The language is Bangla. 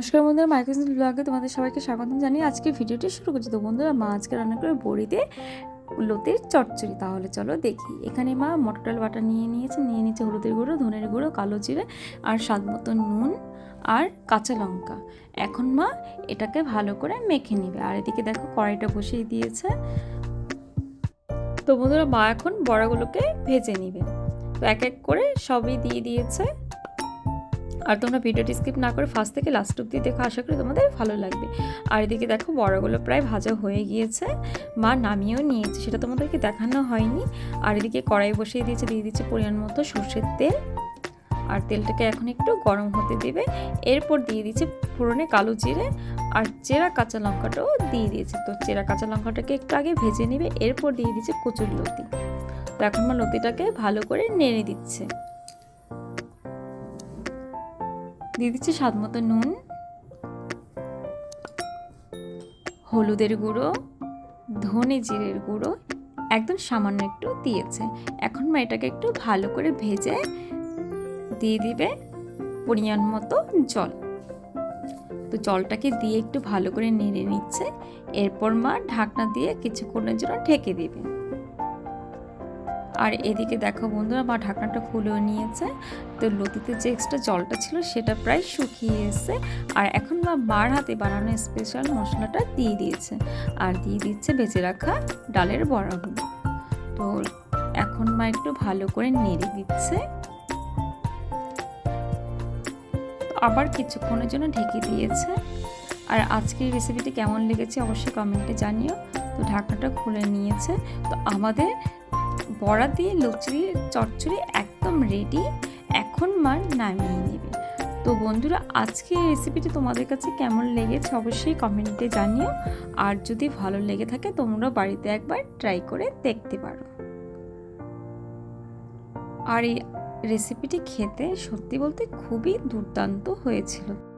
নমস্কার বন্ধুরা মাইক্রোস ব্লগে তোমাদের সবাইকে স্বাগতম জানিয়ে আজকে ভিডিওটি শুরু করছি। তো বন্ধুরা, মা আজকে রান্না করে বড়িতে লতির চচ্চড়ি। তাহলে চলো দেখি। এখানে মা মটর ডাল বাটা নিয়ে নিয়েছে নিয়ে নিয়েছে হলুদের গুঁড়ো, ধনের গুঁড়ো, কালো জিরে আর স্বাদ মতো নুন আর কাঁচা লঙ্কা। এখন মা এটাকে ভালো করে মেখে নেবে। আর এদিকে দেখো কড়াইটা বসিয়ে দিয়েছে। তো বন্ধুরা, মা এখন বড়াগুলোকে ভেজে নিবে। তো এক এক করে সবই দিয়ে দিয়েছে। আর তোমরা ভিডিওটি স্কিপ না করে ফার্স্ট থেকে লাস্ট অব্দি দেখো, আশা করি তোমাদের ভালো লাগবে। আর এদিকে দেখো, বড়গুলো প্রায় ভাজা হয়ে গিয়েছে। মা নামিয়েও নিয়েছে, সেটা তোমাদেরকে দেখানো হয়নি। আর এদিকে কড়াই বসিয়ে দিয়েছে, দিয়ে দিচ্ছে পরিমাণ মতো সর্ষের তেল। আর তেলটাকে এখন একটু গরম হতে দেবে। এরপর দিয়ে দিচ্ছে ফোড়নে কালো জিরে আর চেরা কাঁচা লঙ্কাটাও দিয়ে দিয়েছে। তো চেরা কাঁচা লঙ্কাটাকে একটু আগে ভেজে নেবে, এরপর দিয়ে দিচ্ছে কচুর লতি। তো এখন মা লতিটাকে ভালো করে নেড়ে দিচ্ছে। দিয়ে দিচ্ছি স্বাদ মতো নুন, হলুদের গুঁড়ো, ধনে জিরের গুঁড়ো, একদম সামান্য একটু দিয়েছে। এখন মা এটাকে একটু ভালো করে ভেজে দিয়ে দিবে পরিমাণ মতো জল। তো জলটাকে দিয়ে একটু ভালো করে নেড়ে নিচ্ছে। এরপর মা ঢাকনা দিয়ে কিছুক্ষণের জন্য ঢেকে দিবে। আর এদিকে দেখো বন্ধুরা মা ঢাকনাটা খুলেও নিয়েছে। তো লতিতে যে এক্সট্রা জলটা ছিল সেটা প্রায় শুকিয়ে এসছে। আর এখন মা, মার হাতে বানানো স্পেশাল মশলাটা দিয়ে দিয়েছে। আর দিয়ে দিচ্ছে বেঁচে রাখা ডালের বড়াগুলো। তো এখন মা একটু ভালো করে নেড়ে দিচ্ছে। আবার কিছুক্ষণের জন্য ঢেকে দিয়েছে। আর আজকের রেসিপিটি কেমন লেগেছে অবশ্যই কমেন্টে জানিও। তো ঢাকনাটা খুলে নিয়েছে। তো আমাদের বড়া দিয়ে লুচি চচ্চড়ি একদম রেডি এখন মার নামিয়ে নেবে। তো বন্ধুরা, আজকে এই রেসিপিটি তোমাদের কাছে কেমন লেগেছে অবশ্যই কমেন্টে জানিও। আর যদি ভালো লেগে থাকে, তোমরা বাড়িতে একবার ট্রাই করে দেখতে পারো। আর এই রেসিপিটি খেতে সত্যি বলতে খুবই দুর্দান্ত হয়েছিল।